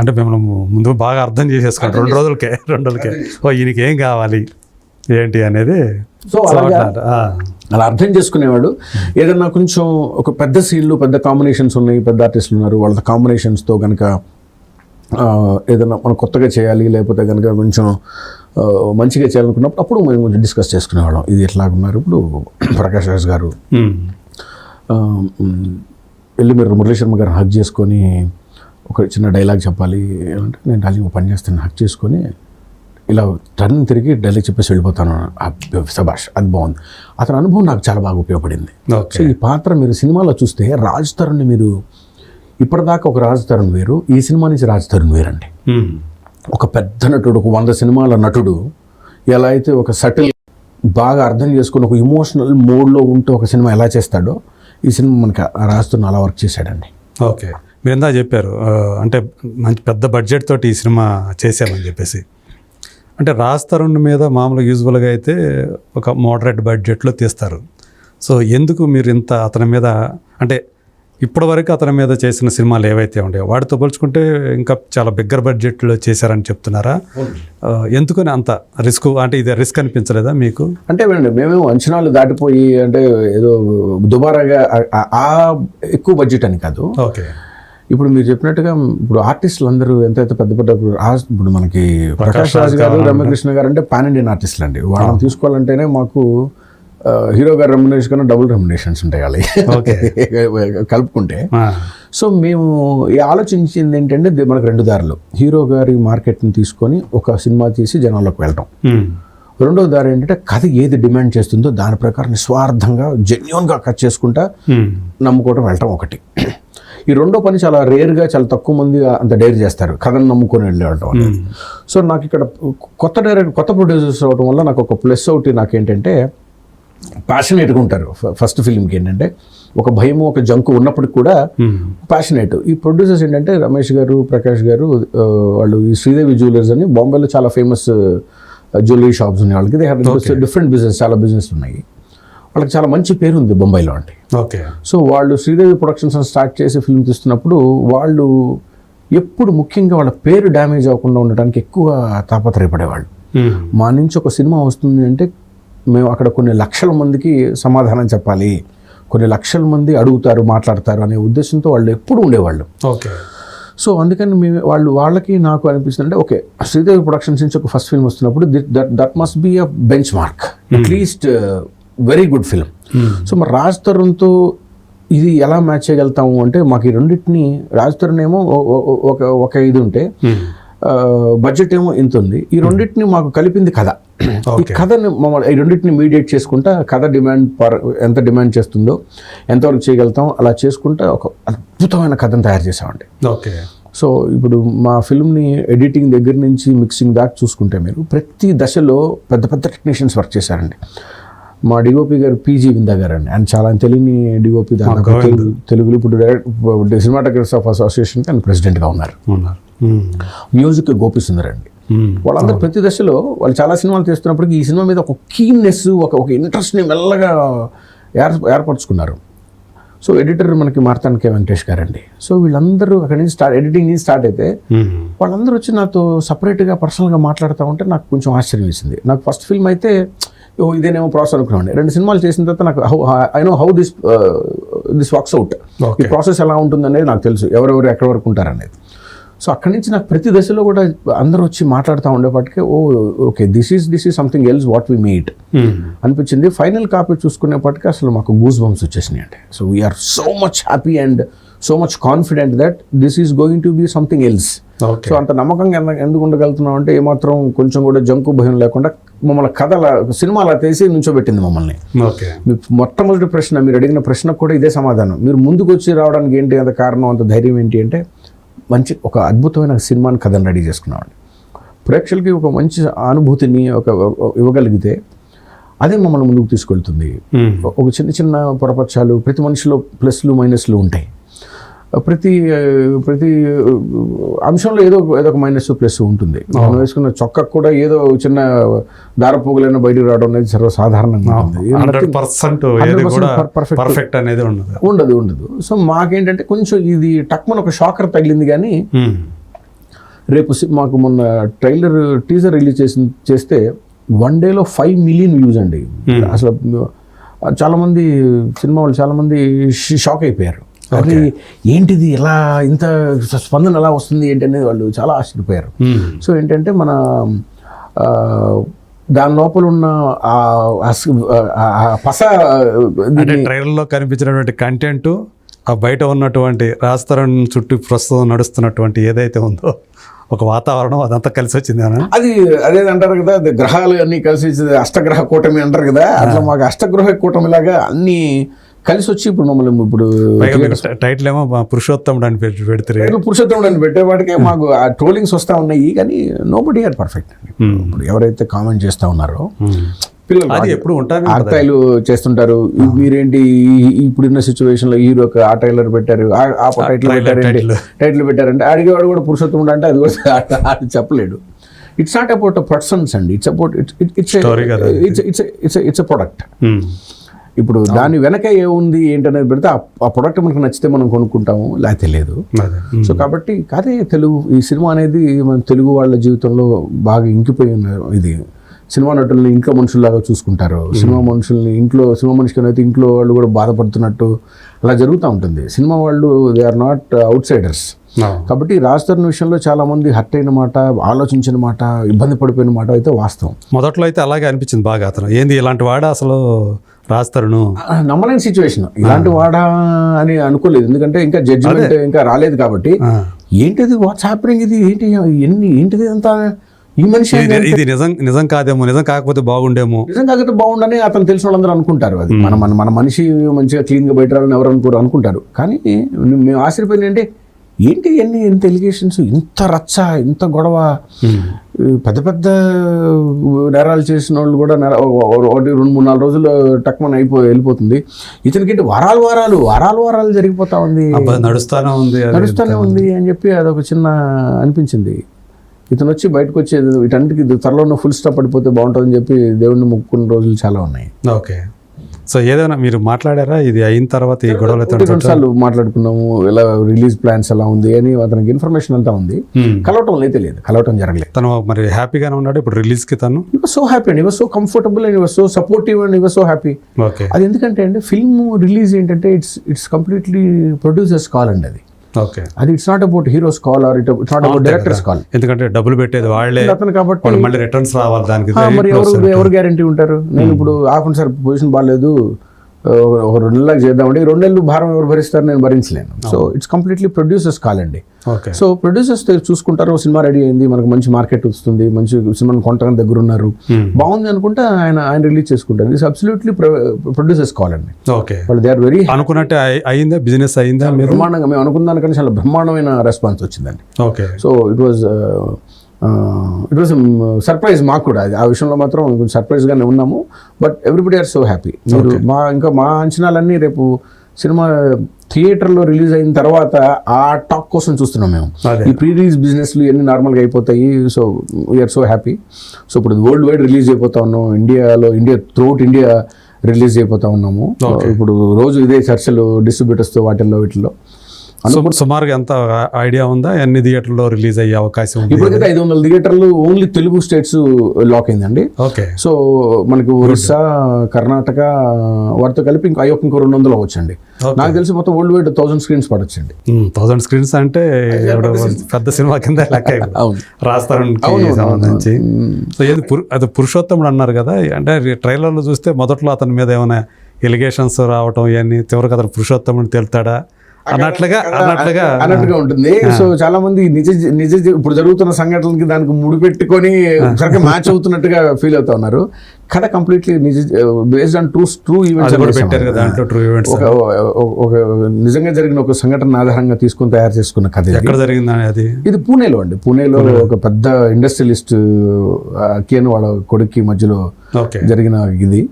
అంటే మేము ముందు బాగా అర్థం చేసేసుకున్నాం రెండు రోజులకే రెండు రోజులకే. ఓ ఈయనకి ఏం కావాలి? ఏంటి అనేది సో అలా అర్థం చేసుకునేవాడు. ఏదన్నా కొంచెం ఒక పెద్ద సీన్లు పెద్ద కాంబినేషన్స్ ఉన్నాయి పెద్ద ఆర్టిస్టులు ఉన్నారు వాళ్ళ కాంబినేషన్స్తో కనుక ఏదన్నా మనం కొత్తగా చేయాలి లేకపోతే కనుక కొంచెం మంచిగా చేయాలనుకున్నప్పుడు అప్పుడు మేము కొంచెం డిస్కస్ చేసుకునేవాళ్ళం. ఇది ఎట్లాగున్నారు? ఇప్పుడు ప్రకాష్ రాజ్ గారు వెళ్ళి మీరు మురళీ శర్మ గారిని హక్ చేసుకొని ఒక చిన్న డైలాగ్ చెప్పాలి. అంటే నేను ఒక పని చేస్తాను హక్ చేసుకొని ఇలా టర్న్ తిరిగి డైలాగ్ చెప్పేసి వెళ్ళిపోతాను. సబాష్ అది బాగుంది. అతని అనుభవం నాకు చాలా బాగా ఉపయోగపడింది. సో ఈ పాత్ర మీరు సినిమాలో చూస్తే రాజ్ తరుణ్ని మీరు ఇప్పటిదాకా ఒక రాజ్ తరుణ్ వేరు ఈ సినిమా నుంచి రాజ్ తరుణ్ వేరండి. ఒక పెద్ద నటుడు ఒక వంద సినిమాల నటుడు ఎలా అయితే ఒక సటిల్ బాగా అర్థం చేసుకుని ఒక ఇమోషనల్ మోడ్లో ఉంటూ ఒక సినిమా ఎలా చేస్తాడో ఈ సినిమా మనకి ఆ రాజుతో అలా వర్క్ చేశాడండి. ఓకే. మీరు ఇందా చెప్పారు అంటే మంచి పెద్ద బడ్జెట్ తోటి ఈ సినిమా చేసామని చెప్పేసి. అంటే రాజ్ తరుణ్ మీద మామూలుగా యూజువల్గా అయితే ఒక మోడరేట్ బడ్జెట్లో తీస్తారు. సో ఎందుకు మీరు ఇంత అతని మీద అంటే ఇప్పటివరకు అతని మీద చేసిన సినిమాలు ఏవైతే ఉన్నాయో వాటితో పోల్చుకుంటే ఇంకా చాలా బిగ్గర్ బడ్జెట్లో చేశారని చెప్తున్నారా? ఎందుకని అంత రిస్క్ అంటే ఇది రిస్క్ అనిపించలేదా మీకు? అంటే వినండి మేమేమో అంచనాలు దాటిపోయి అంటే ఏదో దుబారాగా ఆ ఎక్కువ బడ్జెట్ అని కాదు. ఓకే. ఇప్పుడు మీరు చెప్పినట్టుగా ఇప్పుడు ఆర్టిస్టులు అందరూ ఎంతైతే పెద్ద పెద్ద ఇప్పుడు మనకి ప్రకాష్ రాజ్ గారు రమ్యకృష్ణ గారు అంటే పాన్ ఇండియన్ ఆర్టిస్టులు అండి వాళ్ళని తీసుకోవాలంటేనే మాకు హీరో గారు రెమ్యునేషన్ కన్నా డబుల్ రెమ్యునేషన్స్ ఉంటాయి ఓకే. వాళ్ళకి కలుపుకుంటే సో మేము ఈ ఆలోచించింది ఏంటంటే మనకు రెండు దారులు. హీరో గారి మార్కెట్ని తీసుకొని ఒక సినిమా తీసి జనాల్లోకి వెళ్ళటం. రెండో దారి ఏంటంటే కథ ఏది డిమాండ్ చేస్తుందో దాని ప్రకారం నిస్వార్థంగా జెన్యున్గా కట్ చేసుకుంటా ఉమ్, నమ్ముకోవడం వెళ్ళటం ఒకటి. ఈ రెండో పని చాలా రేర్గా చాలా తక్కువ మంది అంత డైర్ చేస్తారు. కథను నమ్ముకొని వెళ్ళడం అనేది సో నాకు ఇక్కడ కొత్త డైరెక్ట్ కొత్త ప్రొడ్యూసర్స్ అవడం వల్ల నాకు ఒక ప్లస్ ఒకటి నాకేంటంటే ప్యాషనేట్గా ఉంటారు. ఫస్ట్ ఫిల్మ్కి ఏంటంటే ఒక భయము ఒక జంకు ఉన్నప్పటికి కూడా ప్యాషనేట్ ఈ ప్రొడ్యూసర్స్ ఏంటంటే రమేష్ గారు ప్రకాష్ గారు వాళ్ళు ఈ శ్రీదేవి జ్యువెలర్స్ అని బాంబేలో చాలా ఫేమస్ జ్యువెలరీ షాప్స్ ఉన్నాయి వాళ్ళకి. దే హ్యావ్ డిఫరెంట్ బిజినెస్ చాలా బిజినెస్ ఉన్నాయి. వాళ్ళకి చాలా మంచి పేరు ఉంది బొంబాయిలో అంటే. ఓకే. సో వాళ్ళు శ్రీదేవి ప్రొడక్షన్స్ అని స్టార్ట్ చేసి ఫిల్మ్ తీస్తున్నప్పుడు వాళ్ళు ఎప్పుడు ముఖ్యంగా వాళ్ళ పేరు డ్యామేజ్ అవ్వకుండా ఉండడానికి ఎక్కువ తాపత్రయపడేవాళ్ళు. మా నుంచి ఒక సినిమా వస్తుంది అంటే మేము అక్కడ కొన్ని లక్షల మందికి సమాధానం చెప్పాలి కొన్ని లక్షల మంది అడుగుతారు మాట్లాడతారు అనే ఉద్దేశంతో వాళ్ళు ఎప్పుడు ఉండేవాళ్ళు. ఓకే. సో అందుకని మేము వాళ్ళు వాళ్ళకి నాకు అనిపిస్తుంది అంటే ఓకే శ్రీదేవి ప్రొడక్షన్స్ నుంచి ఒక ఫస్ట్ ఫిల్మ్ వస్తున్నప్పుడు that that must be a benchmark at least very good film. Um, so మరి రాజ్ తరుణ్తో ఇది ఎలా మ్యాచ్ చేయగలుగుతాము అంటే మాకు ఈ రెండింటిని రాజ్ తరుణ్ ఏమో ఒక ఒక ఇది ఉంటే బడ్జెట్ ఏమో ఇంత ఉంది. ఈ రెండింటిని మాకు కలిపింది కథ. ఈ. కథని మమ్మల్ని ఈ రెండింటిని మీడియేట్ చేసుకుంటా కథ డిమాండ్ పర్ ఎంత డిమాండ్ చేస్తుందో ఎంతవరకు చేయగలుగుతాం అలా చేసుకుంటా ఒక అద్భుతమైన కథను తయారు చేసామండి ఓకే సో ఇప్పుడు మా ఫిల్మ్ని ఎడిటింగ్ దగ్గర నుంచి మిక్సింగ్ దాకా చూసుకుంటే మీరు ప్రతి దశలో పెద్ద పెద్ద టెక్నీషియన్స్ వర్క్ చేశారండి. మా డిఓపి గారు పీజీ విందా గారు అండి ఆయన చాలా తెలియని డిఓపి తెలుగులో ఇప్పుడు డైరెక్ట్ సినిమాటోగ్రఫర్స్ ఆఫ్ అసోసియేషన్కి ఆయన ప్రెసిడెంట్గా ఉన్నారు. మ్యూజిక్ గోపి సుందర్ అండి వాళ్ళందరూ ప్రతి దశలో వాళ్ళు చాలా సినిమాలు తీస్తున్నప్పటికీ ఈ సినిమా మీద ఒక కీన్నెస్ ఒక ఒక ఇంట్రెస్ట్ని మెల్లగా ఏర్ ఏర్పరచుకున్నారు. సో ఎడిటర్ మనకి మార్తానికే వెంకటేష్ గారండి. సో వీళ్ళందరూ అక్కడి నుంచి స్టార్ట్ ఎడిటింగ్ నుంచి స్టార్ట్ అయితే వాళ్ళందరూ వచ్చి నాతో సపరేట్గా పర్సనల్గా మాట్లాడుతూ ఉంటే నాకు కొంచెం ఆశ్చర్యం వేసింది. నాకు ఫస్ట్ ఫిల్మ్ అయితే ఇదేనేమో ప్రాసెస్ అనుకున్నాను రెండు సినిమాలు చేసిన తర్వాత నాకు how I know how this this works out. ఈ ప్రాసెస్ ఎలా ఉంటుందనేది నాకు తెలుసు. ఎవరెవరు ఎక్కడి వరకు ఉంటారనేది. సో అక్కడి నుంచి నాకు ప్రతి దశలో కూడా అందరూ వచ్చి మాట్లాడుతూ ఉండేపటికే ఓ okay this is this is something else what we meet అనిపించింది. ఫైనల్ కాపీ చూసుకునేప్పటికీ అసలు మాకు గూస్ బంప్స్ వచ్చేసినాయి అంటే so we are so much happy and so much confident that this is going to be something else so అంత నమ్మకంగా ఎందు- ఎందుకు ఉండగలుగుతున్నాం అంటే ఏమాత్రం కొంచెం కూడా జంకు భయం లేకుండా మమ్మల్ని కథల సినిమా అలా తీసి నుంచోబెట్టింది మమ్మల్ని. మొట్టమొదటి ప్రశ్న మీరు అడిగిన ప్రశ్నకు కూడా ఇదే సమాధానం. మీరు ముందుకు వచ్చి రావడానికి ఏంటి అంత కారణం అంత ధైర్యం ఏంటి అంటే మంచి ఒక అద్భుతమైన సినిమాని కథను రెడీ చేసుకున్నామండి ప్రేక్షకులకి ఒక మంచి అనుభూతిని ఒక ఇవ్వగలిగితే అదే మమ్మల్ని ముందుకు తీసుకెళ్తుంది. ఉమ్, ఒక చిన్న చిన్న పొరపక్షాలు ప్రతి మనిషిలో ప్లస్లు మైనస్లు ఉంటాయి. ప్రతి ప్రతి అంశంలో ఏదో ఏదో ఒక మైనస్ ప్లస్ ఉంటుంది. మనం వేసుకున్న చొక్కా కూడా ఏదో చిన్న దారపోగులైన బయటకు రావడం అనేది సర్వసాధారణంగా ఉంటుంది. హండ్రెడ్ పర్సెంట్ ఏది 100% కూడా per- perfect. పర్ఫెక్ట్ అనేది ఉండదు. ఉండదు ఉండదు. సో మాకేంటంటే కొంచెం ఇది టక్మన్ ఒక షాకర్ తగిలింది కానీ రేపు మాకు మొన్న ట్రైలర్ టీజర్ రిలీజ్ చేసి చేస్తే వన్ డేలో ఫైవ్ మిలియన్ వ్యూస్ అండి. అసలు ఆ, చాలా మంది సినిమా వాళ్ళు చాలా మంది ష- షాక్ అయిపోయారు. అది ఏంటిది ఎలా ఇంత స్పందన ఎలా వస్తుంది ఏంటి అనేది వాళ్ళు చాలా ఆశ్చర్యపోయారు. సో ఏంటంటే మన దాని లోపల ఉన్న పస ట్రైలర్లో కనిపించినటువంటి కంటెంట్ ఆ బయట ఉన్నటువంటి రాస్తరం చుట్టూ ప్రస్తుతం నడుస్తున్నటువంటి ఏదైతే ఉందో ఒక వాతావరణం అదంతా కలిసి వచ్చింది అని అది అదే అంటారు కదా అది గ్రహాలు అన్ని కలిసి అష్టగ్రహ కూటమి అంటారు కదా అట్లా మాకు అష్టగ్రహ కూటమి లాగా అన్ని కలిసి వచ్చి ఇప్పుడు మమ్మల్ని ఇప్పుడు టైటిల్ ఏమో పురుషోత్తముడు అని పెట్టి పెడితే టైటిల్ పురుషోత్తముడు అని పెట్టేవాడికే మాకు ఆ ట్రోలింగ్స్ వస్తూ ఉన్నాయి కానీ నో బడీ ఆర్ పర్ఫెక్ట్ ఇప్పుడు ఎవరైతే కామెంట్ చేస్తూ ఉన్నారో పిల్లలు అది ఎప్పుడు ఉంటానే ఆక్తాయిలు చేస్తుంటారు. మీరేంటి ఈ- ఇప్పుడున్న సిచ్యువేషన్లో హీరో ఆ టైలర్ పెట్టారు ఆ- టైటిల్ పెట్టారంటే title. టైటిల్ పెట్టారంటే అడిగేవాడు కూడా పురుషోత్తముడు అంటే అది కూడా చెప్పలేడు. ఇట్స్ నాట్ అబౌట్ పర్సన్స్ అండి it's about it's. It's it's it's it's a product. ఇప్పుడు దాని వెనక ఏముంది ఏంటనేది పెడితే ఆ- ప్రొడక్ట్ మనకు నచ్చితే మనం కొనుక్కుంటాము లేకపోతే లేదు. సో కాబట్టి అదే తెలుగు ఈ సినిమా అనేది మన తెలుగు వాళ్ళ జీవితంలో బాగా ఇంకిపోయి ఉన్న ఇది. సినిమా నటుల్ని ఇంట్లో మనుషుల్లాగా చూసుకుంటారు. సినిమా మనుషుల్ని ఇంట్లో సినిమా మనిషికి అయితే ఇంట్లో వాళ్ళు కూడా బాధపడుతున్నట్టు అలా జరుగుతూ ఉంటుంది. సినిమా వాళ్ళు they are not outsiders. కాబట్టి రాజధాని విషయంలో చాలా మంది హర్ట్ అయిన మాట ఆలోచించిన మాట ఇబ్బంది పడిపోయిన మాట అయితే వాస్తవం. మొదట్లో అయితే అలాగే అనిపించింది బాగా అతను. ఏంది ఇలాంటి వాడు అసలు? రాస్తారును? నమ్మలేని సిచ్యువేషన్ ఇలాంటి వాడా అని అనుకోలేదు. ఎందుకంటే ఇంకా జడ్జిమెంట్ ఇంకా రాలేదు కాబట్టి. ఏంటిది? వాట్స్ హ్యాపెనింగ్ ఇది ఏంటి? ఎన్ని ఏంటిది అంతా? ఈ మనిషి ఇది నిజం నిజం కాదేమో. నిజం కాకపోతే బాగుండేమో. నిజం కాకపోతే బాగుండని అతను తెలిసిన వాళ్ళందరూ అనుకుంటారు అది. మన మన మన మనిషి మంచిగా క్లీన్గా బయట రావాలని ఎవరు అనుకోరు అనుకుంటారు. కానీ మేము ఆశ్చర్యపోయింది అంటే ఏంటి ఎన్ని ఎంత ఎలిగేషన్స్ ఇంత రచ్చ ఇంత గొడవ? పెద్ద పెద్ద నేరాలు చేసిన వాళ్ళు కూడా నేర ఒకటి రెండు మూడు నాలుగు రోజులు టక్మన్ అయిపో వెళ్ళిపోతుంది. ఇతనికి వారాలు వారాలు వారాలు వారాలు జరిగిపోతా ఉంది. నడుస్తానే ఉంది. నడుస్తూనే ఉంది అని చెప్పి అదొక చిన్న అనిపించింది. ఇతను వచ్చి బయటకు వచ్చేది వీటన్నిటికి త్వరలో ఫుల్ స్టాప్ పడిపోతే బాగుంటుందని చెప్పి దేవుడిని మొక్కుకున్న రోజులు చాలా ఉన్నాయి. ఓకే. సో ఏదైనా మీరు మాట్లాడారా? ఇది అయిన తర్వాత ఈ గొడవలు సార్లు మాట్లాడుకున్నాము. ఎలా రిలీజ్ ప్లాన్స్ ఎలా ఉంది అని అతనికి ఇన్ఫర్మేషన్ అంతా ఉంది. మ్మ్. కలవటం లేదు కలవటం జరగలేదు. తను మరి హ్యాపీగానే ఉన్నాడు ఇప్పుడు రిలీజ్కి తను? He was so happy and so comfortable and so supportive and so happy okay అది ఎందుకంటే అండి ఫిల్మ్ రిలీజ్ ఏంటంటే it's it's completely producers call అండి అది. ఓకే. అది it's not about heroes call or it it's not about directors call ఎందుకంటే డబ్బులు పెట్టేది వాళ్ళే. అతను కాబట్టి మళ్ళీ రిటర్న్స్ రావాలి దానికి మరి ఎవరు ఎవరు గ్యారంటీ ఉంటారు? నేను ఇప్పుడు ఆఫన్ సార్ పొజిషన్ బాగాలేదు. ఒక- రెండు నెలలకు చేద్దామంటే ఈ రెండు నెలలు భారం ఎవరు భరిస్తారు నేను భరించలేను. సో ఇట్స్ కంప్లీట్లీ ప్రొడ్యూసర్స్ కాలండి ఓకే. సో ప్రొడ్యూసర్స్ చూసుకుంటారు సినిమా రెడీ అయింది మనకు మంచి మార్కెట్ వస్తుంది మంచి సినిమాని కొనడానికి దగ్గర ఉన్నారు. Hmm. బాగుంది అనుకుంటే ఆయన ఆయన రిలీజ్ చేసుకుంటారు. ఇట్స్ అబ్సల్యూట్లీ ప్రొడ్యూసర్స్ కావాలండి ఓకే. వాళ్ళు దే ఆర్ వెరీ అనుకున్నట్టే అయి- అయిందా? బిజినెస్ అయిందా? బ్రహ్మాండంగా మేము అనుకున్న దానికంటే చాలా బ్రహ్మాండమైన రెస్పాన్స్ వచ్చిందండి. Okay. So it was it was surprise మాకు కూడా. అది ఆ విషయంలో మాత్రం కొంచెం సర్ప్రైజ్గానే ఉన్నాము. But everybody are so happy మీరు మా ఇంకా మా అంచనాలన్నీ రేపు సినిమా థియేటర్లో రిలీజ్ అయిన తర్వాత ఆ టాక్ కోసం చూస్తున్నాం మేము. ఈ ప్రీ రిలీజ్ బిజినెస్లు ఇవన్నీ నార్మల్గా అయిపోతాయి. So we are so happy so ఇప్పుడు వరల్డ్ వైడ్ రిలీజ్ అయిపోతా ఉన్నాం. ఇండియాలో ఇండియా త్రూఅవుట్ ఇండియా రిలీజ్ అయిపోతా ఉన్నాము. ఇప్పుడు రోజు ఇదే చర్చలు డిస్ట్రిబ్యూటర్స్తో వాటిల్లో వీటిల్లో. సుమారుగా ఎంత ఐడియా ఉందా? ఎన్ని థియేటర్లో రిలీజ్ అయ్యే అవకాశం ఉంది ఇప్పటికైతే ఐదు వందల థియేటర్లు ఓన్లీ తెలుగు స్టేట్స్ లాక్ అయిందండి. ఓకే. సో మనకి ఒరిస్సా కర్ణాటక వాటితో కలిపి ఇంకో అయ్యొక్క ఇంకో రెండు వందలు అవ్వచ్చండి. నాకు తెలిసి మొత్తం వరల్డ్ వైడ్ థౌసండ్ స్క్రీన్స్ పడొచ్చండి. థౌసండ్ స్క్రీన్స్ అంటే పెద్ద సినిమా కింద లెక్క రాస్తారనికి సంబంధించి. సో ఏది అది పురుషోత్తముడు అన్నారు కదా అంటే ట్రైలర్లో చూస్తే మొదట్లో అతని మీద ఏమైనా ఎలిగేషన్స్ రావటం ఇవన్నీ చివరికి అతను పురుషోత్తముడు తెలుతాడా? అన్నట్లుగా అన్నట్లుగా. అన్నట్టుగా ఉంటుంది. సో చాలా మంది నిజ నిజ ఇప్పుడు జరుగుతున్న సంఘటనలకి దానికి ముడి పెట్టుకొని సరిగ్గా మ్యాచ్ అవుతున్నట్టుగా ఫీల్ అవుతా ఉన్నారు. కథ కంప్లీట్లీ నిజ బేస్డ్ ఆన్ ట్రూ ట్రూ పెట్టారు ఈవెంట్స్ కదా దాంట్లో ట్రూ ఈవెంట్స్. ఒక నిజంగా జరిగిన ఒక సంఘటన ఆధారంగా తీసుకొని తయారు చేసుకున్న కథ ఇది. ఎక్కడ జరిగిందని అది? ఇది పూణేలో అండి. పూణేలో ఒక పెద్ద ఇండస్ట్రియలిస్ట్ కియన్ వాళ్ళ కొడుక్కి మధ్యలో జరిగిన ఇది.